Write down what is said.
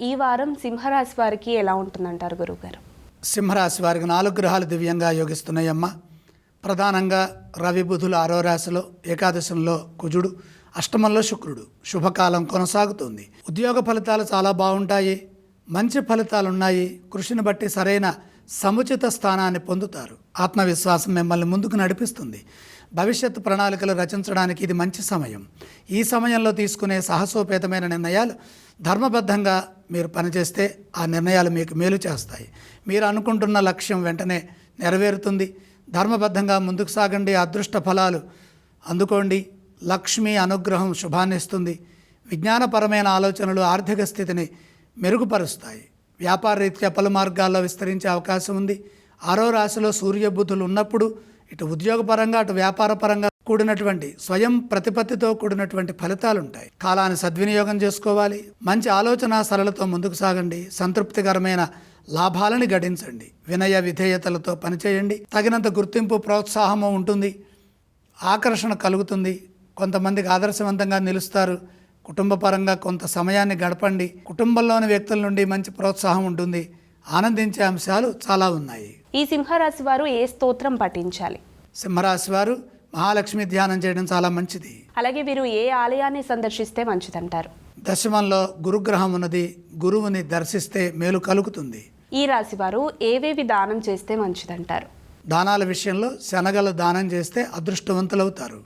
ఈ వారం సింహరాశి వారికి ఎలా ఉంటుందంటారు గురువుగారు? సింహరాశి వారికి నాలుగు గ్రహాలు దివ్యంగా యోగిస్తున్నాయమ్మ. ప్రధానంగా రవి బుధులు ఆరో రాశిలో ఏకాదశంలో కుజుడు అష్టమంలో శుక్రుడు. శుభకాలం కొనసాగుతుంది. ఉద్యోగ ఫలితాలు చాలా బాగుంటాయి. మంచి ఫలితాలు ఉన్నాయి కృషిని బట్టి సరైన సముచిత స్థానాన్ని పొందుతారు. ఆత్మవిశ్వాసం మిమ్మల్ని ముందుకు నడిపిస్తుంది. భవిష్యత్తు ప్రణాళికలు రచించడానికి ఇది మంచి సమయం. ఈ సమయంలో తీసుకునే సాహసోపేతమైన నిర్ణయాలు ధర్మబద్ధంగా మీరు పనిచేస్తే ఆ నిర్ణయాలు మీకు మేలు చేస్తాయి. మీరు అనుకుంటున్న లక్ష్యం వెంటనే నెరవేరుతుంది. ధర్మబద్ధంగా ముందుకు సాగండి. అదృష్ట ఫలాలు అందుకోండి. లక్ష్మి అనుగ్రహం శుభాన్ని ఇస్తుంది విజ్ఞానపరమైన ఆలోచనలు ఆర్థిక స్థితిని మెరుగుపరుస్తాయి. వ్యాపార రీత్యా పలు మార్గాల్లో విస్తరించే అవకాశం ఉంది. ఆరో రాశిలో సూర్యబుద్ధులు ఉన్నప్పుడు ఇటు ఉద్యోగపరంగా అటు వ్యాపారపరంగా కూడినటువంటి స్వయం ప్రతిపత్తితో కూడినటువంటి ఫలితాలు ఉంటాయి కాలాన్ని సద్వినియోగం చేసుకోవాలి. మంచి ఆలోచన సరళతో ముందుకు సాగండి. సంతృప్తికరమైన లాభాలని గడించండి. వినయ విధేయతలతో పనిచేయండి. తగినంత గుర్తింపు ప్రోత్సాహము ఉంటుంది. ఆకర్షణ కలుగుతుంది. కొంతమందికి ఆదర్శవంతంగా నిలుస్తారు. కుటుంబ పరంగా కొంత సమయాన్ని గడపండి. కుటుంబంలోని వ్యక్తుల నుండి మంచి ప్రోత్సాహం ఉంటుంది. ఆనందించే అంశాలు చాలా ఉన్నాయి. ఈ సింహరాశి వారు ఏ స్తోత్రం పఠించాలి? సింహరాశి వారు మహాలక్ష్మి ధ్యానం చేయడం చాలా మంచిది. అలాగే వీరు ఏ ఆలయాన్ని సందర్శిస్తే మంచిదంటారు? దశమంలో గురుగ్రహం ఉన్నది. గురువుని దర్శిస్తే మేలు కలుగుతుంది. ఈ రాశి వారు ఏవేవి దానం చేస్తే మంచిదంటారు? దానాల విషయంలో శనగలు దానం చేస్తే అదృష్టవంతులవుతారు.